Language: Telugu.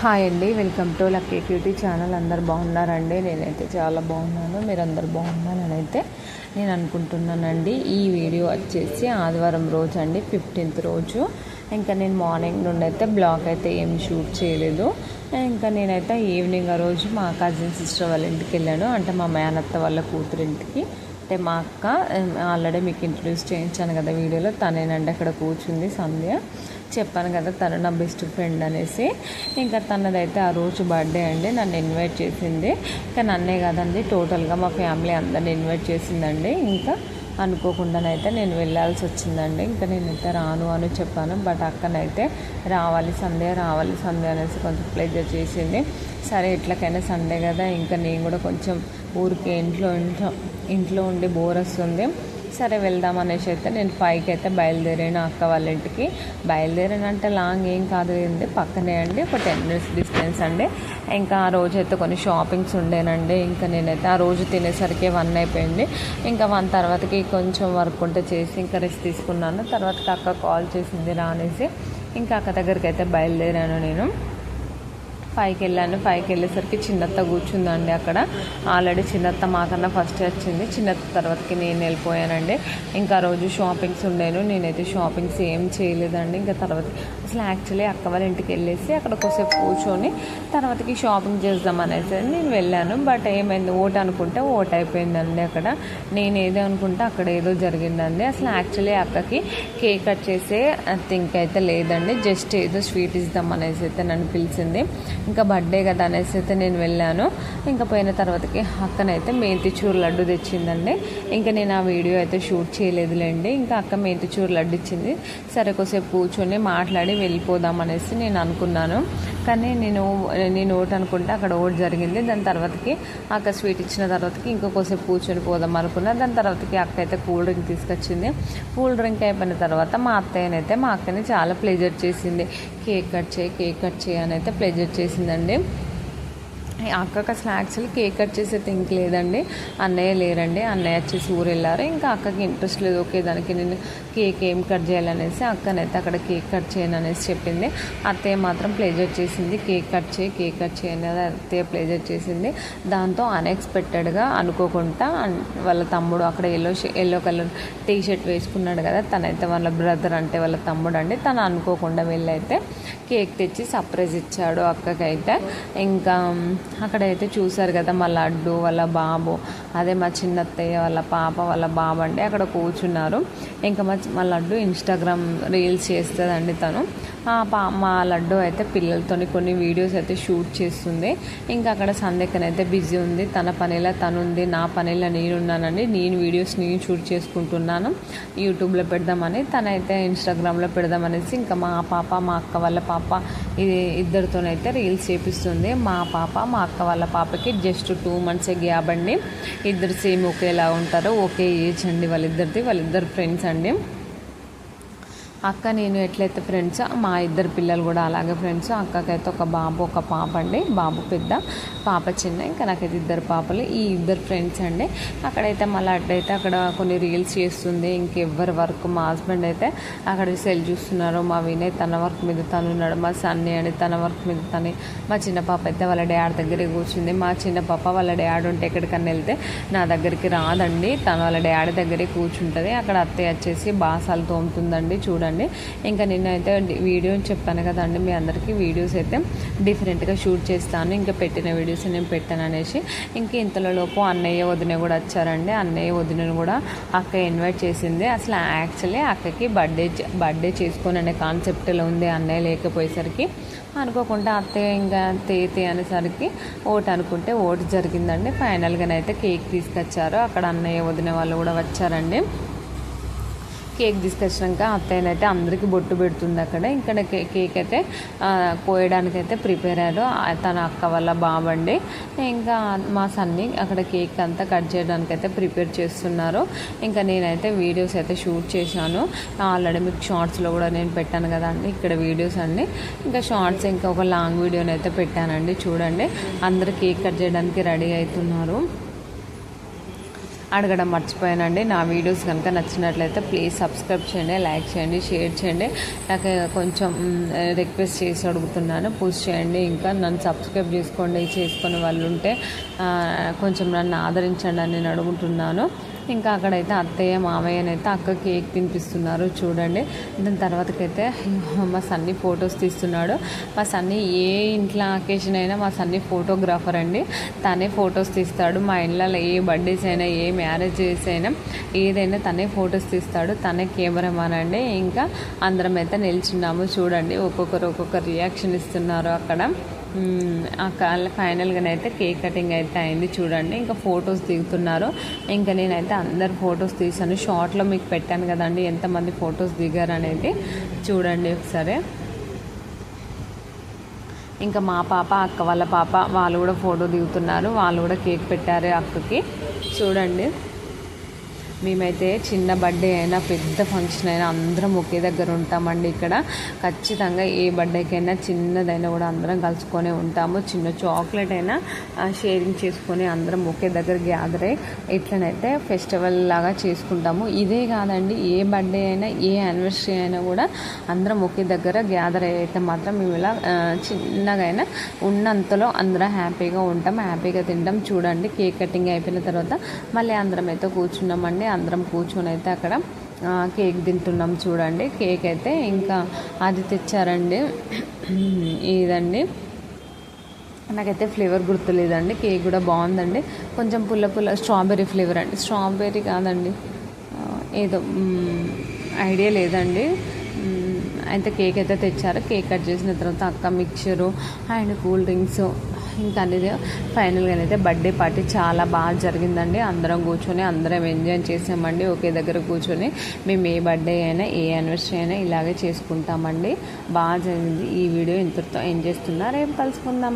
హాయ్ అండి welcome to lucky cutie channel అందరు బాగున్నారండి? నేనైతే చాలా బాగున్నాను. మీరు అందరు బాగున్నారని అయితే నేను అనుకుంటున్నానండి. ఈ వీడియో వచ్చేసి ఆదివారం రోజు అండి ఫిఫ్టీన్త్ రోజు. ఇంకా నేను మార్నింగ్ నుండి అయితే బ్లాగ్ అయితే ఏం షూట్ చేయలేదు. ఇంకా నేనైతే ఈవినింగ్ ఆ రోజు మా కజిన్ సిస్టర్ వాళ్ళ ఇంటికి వెళ్ళాను. అంటే మా మేనత్త వాళ్ళ కూతురింటికి. అంటే మా అక్క ఆల్రెడీ మీకు ఇంట్రడ్యూస్ చేయించాను కదా వీడియోలో తనేనండి అక్కడ కూర్చుంది సంధ్య. చెప్పాను కదా తను నా బెస్ట్ ఫ్రెండ్ అనేసి. ఇంకా తనదైతే ఆ రోజు బర్త్డే అండి నన్ను ఇన్వైట్ చేసింది. ఇంకా నన్నే కదండి టోటల్గా మా ఫ్యామిలీ అందరిని ఇన్వైట్ చేసిందండి. ఇంకా అనుకోకుండానైతే నేను వెళ్ళాల్సి వచ్చిందండి. ఇంకా నేనైతే రాను అని చెప్పాను బట్ అక్కనైతే రావాలి సండే రావాలి సండే అనేసి కొంచెం ప్లేజర్ చేసింది. సరే ఎట్లకైనా సండే కదా ఇంకా నేను కూడా కొంచెం ఊరికి ఇంట్లో ఇంట్లో ఇంట్లో ఉండి బోర్ వస్తుంది. సరే వెళ్దాం అనేసి అయితే నేను పైకి అయితే బయలుదేరాను అక్క వాళ్ళ ఇంటికి. బయలుదేరాను అంటే లాంగ్ ఏం కాదు ఏంటి పక్కనే అండి ఒక టెన్ మినిట్స్ డిస్టెన్స్ అండి. ఇంకా ఆ రోజు అయితే కొన్ని షాపింగ్స్ ఉండేనండి. ఇంకా నేనైతే ఆ రోజు తినేసరికి వన్ అయిపోయింది. ఇంకా వన్ తర్వాతకి కొంచెం వర్క్ ఉంటే చేసి ఇంకా రెస్ట్ తీసుకున్నాను. తర్వాతకి అక్క కాల్ చేసింది రానేసి ఇంకా అక్క దగ్గరికి అయితే బయలుదేరాను నేను. పైకి వెళ్ళాను పైకి వెళ్ళేసరికి చిన్నత్త కూర్చుందండి అక్కడ. ఆల్రెడీ చిన్నత్త మాకన్నా ఫస్ట్ వచ్చింది. చిన్నత్త తర్వాతకి నేను వెళ్ళిపోయానండి. ఇంకా రోజు షాపింగ్స్ ఉండేను. నేనైతే షాపింగ్స్ ఏం చేయలేదండి. ఇంకా తర్వాత అసలు యాక్చువల్లీ అక్క వాళ్ళ ఇంటికి వెళ్ళేసి అక్కడ ఒకసేపు కూర్చొని తర్వాతకి షాపింగ్ చేద్దాం అనేసి నేను వెళ్ళాను. బట్ ఏమైంది? ఓట్ అనుకుంటే ఓట్ అయిపోయిందండి అక్కడ. నేను ఏదో అనుకుంటే అక్కడ ఏదో జరిగిందండి. అసలు యాక్చువల్లీ అక్కకి కేక్ కట్ చేసే థింక్ అయితే లేదండి. జస్ట్ ఏదో స్వీట్ ఇద్దాం అనేసి అయితే నన్ను పిలిచింది. ఇంకా బర్త్డే కదా అనేసి అయితే నేను వెళ్ళాను. ఇంకా పోయిన తర్వాతకి అక్కనైతే మెంతిచూరు లడ్డు తెచ్చిందండి. ఇంకా నేను ఆ వీడియో అయితే షూట్ చేయలేదులేండి. ఇంకా అక్క మెంతిచూరు లడ్డు ఇచ్చింది. సరే కొద్దిసేపు కూర్చొని మాట్లాడి వెళ్ళిపోదాం అనేసి నేను అనుకున్నాను. కానీ నేను నేను ఓట్ అనుకుంటే అక్కడ ఓట్ జరిగింది. దాని తర్వాతకి అక్క స్వీట్ ఇచ్చిన తర్వాతకి ఇంకొకసేపు కూర్చొని పోదాం అనుకున్నా. దాని తర్వాతకి అక్క అయితే కూల్ డ్రింక్ తీసుకొచ్చింది. కూల్ డ్రింక్ అయిపోయిన తర్వాత మా అత్తయ్యనైతే మా అక్కని చాలా ప్లెజర్ చేసింది. కేక్ కట్ చేయి కేక్ కట్ చేయి అని అయితే ప్లెజర్ చేసిందండి. అక్కకి అసలు యాక్చువల్లీ కేక్ కట్ చేసే థింక్ లేదండి. అన్నయ్య లేరండి. అన్నయ్య వచ్చేసి ఊరు వెళ్ళారు ఇంకా అక్కకి ఇంట్రెస్ట్ లేదు. ఓకే దానికి నేను కేక్ ఏం కట్ చేయాలనేసి అక్కనైతే అక్కడ కేక్ కట్ చేయను అనేసి చెప్పింది. అత్తయ్య మాత్రం ప్లేజర్ చేసింది. కేక్ కట్ చేయి కేక్ కట్ చేయని అత్తయ్య ప్లేజర్ చేసింది. దాంతో అన్ఎక్స్పెక్టెడ్గా అనుకోకుండా వాళ్ళ తమ్ముడు అక్కడ yellow yellow colour T shirt వేసుకున్నాడు కదా తనైతే వాళ్ళ బ్రదర్ అంటే వాళ్ళ తమ్ముడు అండి తను అనుకోకుండా వెళ్ళైతే కేక్ తెచ్చి సర్ప్రైజ్ ఇచ్చాడు అక్కకైతే. ఇంకా అక్కడైతే చూశారు కదా మా లడ్డు వాళ్ళ బాబు అదే మా చిన్నత్తయ్య వాళ్ళ పాప వాళ్ళ బాబు అంటే అక్కడ కూర్చున్నారు. ఇంకా మా మా లడ్డు ఇన్స్టాగ్రామ్ రీల్స్ చేస్తుందండి తను. మా లడ్డు అయితే పిల్లలతోని కొన్ని వీడియోస్ అయితే షూట్ చేస్తుంది. ఇంకా అక్కడ సందేకనైతే బిజీ ఉంది. తన పనిలో తనుంది నా పనిలో నేనున్నానండి నేను వీడియోస్ నేను షూట్ చేసుకుంటున్నాను. యూట్యూబ్లో పెడదామని తనైతే ఇన్స్టాగ్రామ్లో పెడదామనేసి ఇంకా మా పాప మా అక్క వాళ్ళ పాప ఇది ఇద్దరితోనైతే రీల్స్ చేపిస్తుంది. మా పాప మా అక్క వాళ్ళ పాపకి జస్ట్ టూ మంత్స్ గ్యాప్ అండి. ఇద్దరు సేమ్ ఒకేలా ఉంటారు. ఒకే ఏజ్ అండి వాళ్ళిద్దరిది. వాళ్ళిద్దరు ఫ్రెండ్స్ అండి. అక్క నేను ఎట్లయితే ఫ్రెండ్స్ మా ఇద్దరు పిల్లలు కూడా అలాగే ఫ్రెండ్స్ అక్కకైతే ఒక బాబు ఒక పాప అండి. బాబు పెద్ద పాప చిన్న. ఇంకా నాకైతే ఇద్దరు పాపలు. ఈ ఇద్దరు ఫ్రెండ్స్ అండి. అక్కడైతే మళ్ళీ అట్లయితే అక్కడ కొన్ని రీల్స్ చేస్తుంది. ఇంకెవ్వరి వర్క్ మా హస్బెండ్ అయితే అక్కడ సెల్ చూస్తున్నారు. మా వినయ్ తన వర్క్ మీద తను ఉన్నాడు. మా సన్నీ అని తన వర్క్ మీద తని. మా చిన్న పాప అయితే వాళ్ళ డాడ్ దగ్గరే కూర్చుంది. మా చిన్న పాప వాళ్ళ డాడ్ ఉంటే ఎక్కడికన్నా వెళ్తే నా దగ్గరికి రాదండి. తను వాళ్ళ డాడీ దగ్గరే కూర్చుంటుంది. అక్కడ అత్తయ్య వచ్చేసి బాసాలు తోముతుందండి. చూడండి. ఇంకా నిన్నైతే వీడియో చెప్పాను కదండి మీ అందరికీ వీడియోస్ అయితే డిఫరెంట్గా షూట్ చేస్తాను. ఇంకా పెట్టిన వీడియోస్ నేను పెట్టాను అనేసి ఇంకా ఇంతలోపు అన్నయ్య వదిన కూడా వచ్చారండి. అన్నయ్య వదినను కూడా అక్క ఇన్వైట్ చేసింది. అసలు యాక్చువల్లీ అక్కకి బర్త్డే బర్త్డే చేసుకొని అనే కాన్సెప్ట్లో ఉంది. అన్నయ్య లేకపోయేసరికి అనుకోకుండా అత్తయ్య ఇంకా తేతే అనేసరికి ఓటు అనుకుంటే ఓటు జరిగిందండి. ఫైనల్గానైతే కేక్ తీసుకొచ్చారు. అక్కడ అన్నయ్య వదిన వాళ్ళు కూడా వచ్చారండి. కేక్ తీసుకొచ్చినాక అయితే అందరికీ బొట్టు పెడుతుంది అక్కడ. ఇక్కడ కేక్ అయితే కోయడానికి అయితే ప్రిపేర్ అయ్యారు. తన అక్క వల్ల బాబండి ఇంకా మా సన్ని అక్కడ కేక్ అంతా కట్ చేయడానికి అయితే ప్రిపేర్ చేస్తున్నారు. ఇంకా నేనైతే వీడియోస్ అయితే షూట్ చేశాను. ఆల్రెడీ మీకు షార్ట్స్లో కూడా నేను పెట్టాను కదా అండి ఇక్కడ వీడియోస్ అండి ఇంకా షార్ట్స్ ఇంకా ఒక లాంగ్ వీడియోని అయితే పెట్టానండి చూడండి. అందరు కేక్ కట్ చేయడానికి రెడీ అవుతున్నారు. అడగడం మర్చిపోయానండి. నా వీడియోస్ కనుక నచ్చినట్లయితే ప్లీజ్ సబ్స్క్రైబ్ చేయండి లైక్ చేయండి షేర్ చేయండి. నాకు కొంచెం రిక్వెస్ట్ చేసి అడుగుతున్నాను. పూజ చేయండి. ఇంకా నన్ను సబ్స్క్రైబ్ చేసుకోండి చేసుకునే వాళ్ళు ఉంటే కొంచెం నన్ను ఆదరించండి అని నేను అడుగుతున్నాను. ఇంకా అక్కడైతే అత్తయ్య మామయ్యనైతే అక్క కేక్ తినిపిస్తున్నారు. చూడండి. దాని తర్వాతకైతే మా సన్ని ఫొటోస్ తీస్తున్నాడు. మా సన్ని ఏ ఇంట్లో అకేషన్ అయినా మా సన్ని ఫోటోగ్రాఫర్ అండి. తనే ఫొటోస్ తీస్తాడు. మా ఇళ్ళలో ఏ బర్త్డేస్ అయినా ఏ మ్యారేజెస్ అయినా ఏదైనా తనే ఫొటోస్ తీస్తాడు. తనే కెమెరామాన్ అండి. ఇంకా అందరం అయితే నిల్చున్నాము. చూడండి. ఒక్కొక్కరు ఒక్కొక్క రియాక్షన్ ఇస్తున్నారు అక్కడ. మ్మ్. ఆ కాళ్ళ ఫైనల్గానైతే కేక్ కటింగ్ అయితే అయింది చూడండి. ఇంకా ఫొటోస్ దిగుతున్నారు. ఇంకా నేనైతే అందరు ఫొటోస్ తీసాను షార్ట్లో మీకు పెట్టాను కదండి. ఎంతమంది ఫొటోస్ దిగారు అనేది చూడండి ఒకసారి. ఇంకా మా పాప అక్క వాళ్ళ పాప వాళ్ళు కూడా ఫోటో దిగుతున్నారు. వాళ్ళు కూడా కేక్ పెట్టారు అక్కకి. చూడండి. మేమైతే చిన్న బర్త్డే అయినా పెద్ద ఫంక్షన్ అయినా అందరం ఒకే దగ్గర ఉంటామండి ఇక్కడ. ఖచ్చితంగా ఏ బర్త్డేకైనా చిన్నదైనా కూడా అందరం కలుసుకొని ఉంటాము. చిన్న చాక్లెట్ అయినా షేరింగ్ చేసుకొని అందరం ఒకే దగ్గర గ్యాదర్ అయ్యి ఇట్లనైతే ఫెస్టివల్ లాగా చేసుకుంటాము ఇదే కాదండి. ఏ బర్త్డే అయినా ఏ యానివర్సరీ అయినా కూడా అందరం ఒకే దగ్గర గ్యాదర్ అయితే మాత్రం మేము ఇలా చిన్నగైనా చిన్నగా అయినా ఉన్నంతలో అందరం హ్యాపీగా ఉంటాం. హ్యాపీగా తింటాం. చూడండి కేక్ కటింగ్ అయిపోయిన తర్వాత మళ్ళీ అందరం అయితే కూర్చున్నామండి. అందరం కూర్చొని అయితే అక్కడ కేక్ తింటున్నాం చూడండి. కేక్ అయితే ఇంకా అది తెచ్చారండి. ఇదండి. నాకైతే ఫ్లేవర్ గుర్తులేదండి. కేక్ కూడా బాగుందండి. కొంచెం పుల్ల పుల్ల స్ట్రాబెర్రీ ఫ్లేవర్ అండి. స్ట్రాబెర్రీ కాదండి. ఏదో ఐడియా లేదండి. అయితే కేక్ అయితే తెచ్చారు. కేక్ కట్ చేసిన తర్వాత అక్క మిక్చరు అండ్ కూల్ డ్రింక్స్ ఇంకా అనేది ఫైనల్గా అయితే బర్త్డే పార్టీ చాలా బాగా జరిగిందండి. అందరం కూర్చొని అందరం ఎంజాయ్ చేసామండి. ఒకే దగ్గర కూర్చొని మేము ఏ బర్త్డే అయినా ఏ యానివర్సరీ అయినా ఇలాగే చేసుకుంటామండి. బాగా జరిగింది. ఈ వీడియో ఇంతటితో ఏం చేస్తున్నా. రేపు కలుసుకుందాం.